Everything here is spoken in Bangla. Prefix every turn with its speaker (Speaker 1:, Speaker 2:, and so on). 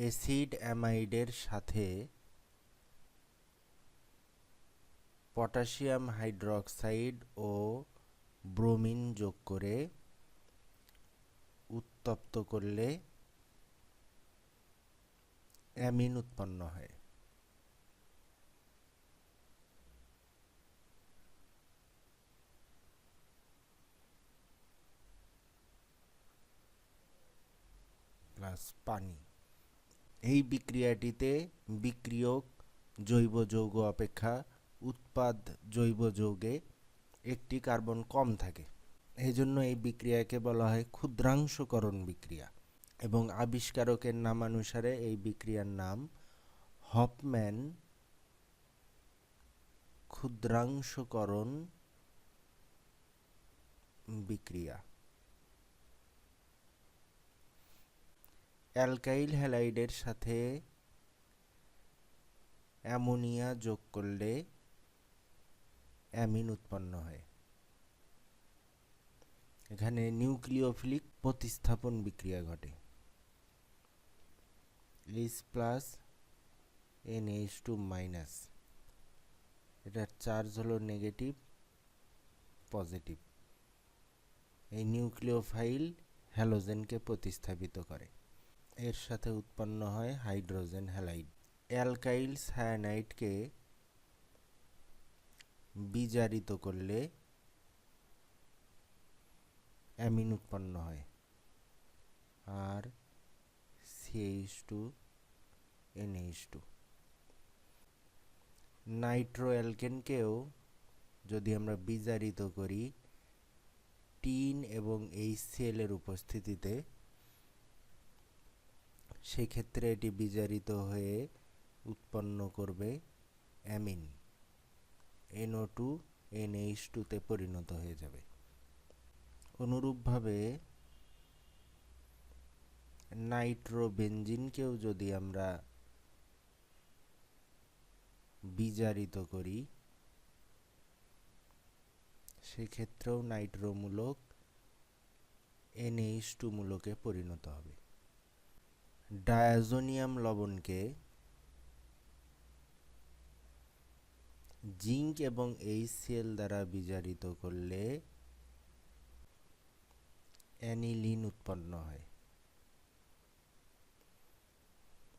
Speaker 1: অ্যাসিড অ্যামাইডের সাথে পটাশিয়াম হাইড্রোক্সাইড ও ব্রোমিন যোগ করে উত্তপ্ত করলে অ্যামিন উৎপন্ন হয়। প্লাস পানি। এই বিক্রিয়াটিতে বিক্রিয়ক জৈব যৌগ অপেক্ষা উৎপাদ জৈব যৌগে একটি কার্বন কম থাকে। এই জন্য এই বিক্রিয়াকে বলা হয় ক্ষুদ্রাংশকরণ বিক্রিয়া এবং আবিষ্কারকের নামানুসারে এই বিক্রিয়ার নাম হপম্যান ক্ষুদ্রাংশকরণ বিক্রিয়া। অ্যালকাইল হ্যালাইডের সাথে অ্যামোনিয়া যোগ করলে অ্যামিন উৎপন্ন হয়। এখানে নিউক্লিওফিলিক প্রতিস্থাপন বিক্রিয়া ঘটে। H plus N H two minus এটার চার্জ হলো নেগেটিভ পজিটিভ এই নিউক্লিওফাইল হ্যালোজেনকে প্রতিস্থাপিত করে। এর সাথে উৎপন্ন হয় হাইড্রোজেন হ্যালাইড। অ্যালকাইল সায়ানাইডকে বিজারিত করলে অ্যামিন উৎপন্ন হয়। আর CH two NH two. Nitro অ্যালকেনকেও যদি আমরা বিজারিত করি, টিন এবং এইচসিএল এর উপস্থিতিতে সেক্ষেত্রে এটি বিজারিত হয়ে উৎপন্ন করবে অ্যামিন। এনও টু এনএইচ টুতে পরিণত হয়ে যাবে। অনুরূপভাবে নাইট্রোবেনজিনকেও যদি আমরা বিজারিত করি, সেক্ষেত্রেও নাইট্রোমূলক এনএইচ টু মূলকে পরিণত হবে। ডায়াজোনিয়াম লবণকে জিঙ্ক এবং এইচসিএল দ্বারা বিজারিত করলে অ্যানিলিন উৎপন্ন হয়।